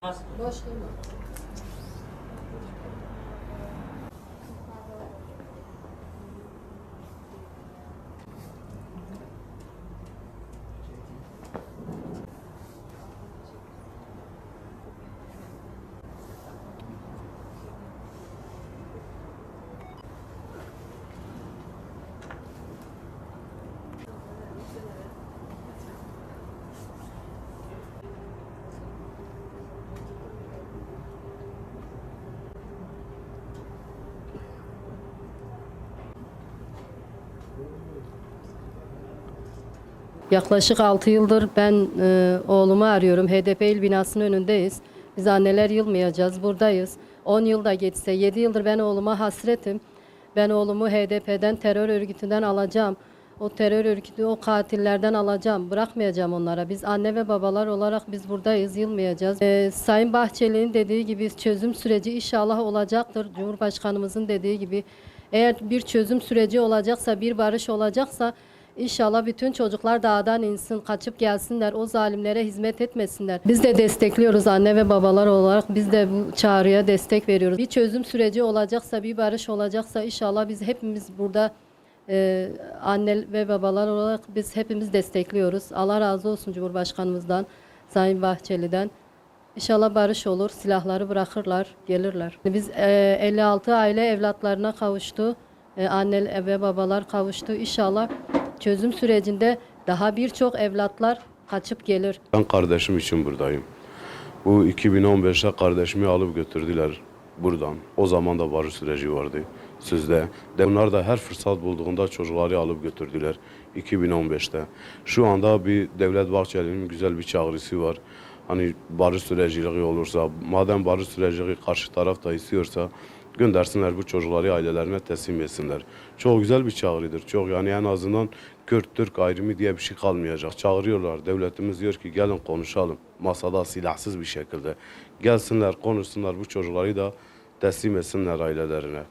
bosh emas Yaklaşık 6 yıldır ben e, oğlumu arıyorum. HDP il binasının önündeyiz. Biz anneler yılmayacağız. Buradayız. 10 yılda geçse 7 yıldır ben oğluma hasretim. Ben oğlumu HDP'den terör örgütünden alacağım. O terör örgütü o katillerden alacağım. Bırakmayacağım onlara. Biz anne ve babalar olarak biz buradayız. Yılmayacağız. E, Sayın Bahçeli'nin dediği gibi çözüm süreci inşallah olacaktır. Cumhurbaşkanımızın dediği gibi eğer bir çözüm süreci olacaksa, bir barış olacaksa İnşallah bütün çocuklar dağdan insin, kaçıp gelsinler, o zalimlere hizmet etmesinler. Biz de destekliyoruz anne ve babalar olarak. Biz de bu çağrıya destek veriyoruz. Bir çözüm süreci olacaksa, bir barış olacaksa inşallah biz hepimiz burada e, anne ve babalar olarak biz hepimiz destekliyoruz. Allah razı olsun Cumhurbaşkanımızdan, Sayın Bahçeli'den. İnşallah barış olur, silahları bırakırlar, gelirler. Biz e, 56 aile evlatlarına kavuştu. E, anne ve babalar kavuştu. İnşallah çözüm sürecinde daha birçok evlatlar kaçıp gelir. Ben kardeşim için buradayım. Bu 2015'te kardeşimi alıp götürdüler buradan. O zaman da barış süreci vardı sizde. De Onlar da her fırsat bulduğunda çocukları alıp götürdüler 2015'te. Şu anda bir Devlet Bahçeli'nin güzel bir çağrısı var. Hani barış süreciliği olursa, madem barış süreci karşı taraf da istiyorsa göndersinler bu çocukları ailelerine teslim etsinler. Çok güzel bir çağrıdır. Çok yani en azından Kürt Türk ayrımı diye bir şey kalmayacak. Çağırıyorlar. Devletimiz diyor ki gelin konuşalım. Masada silahsız bir şekilde. Gelsinler konuşsunlar bu çocukları da teslim etsinler ailelerine.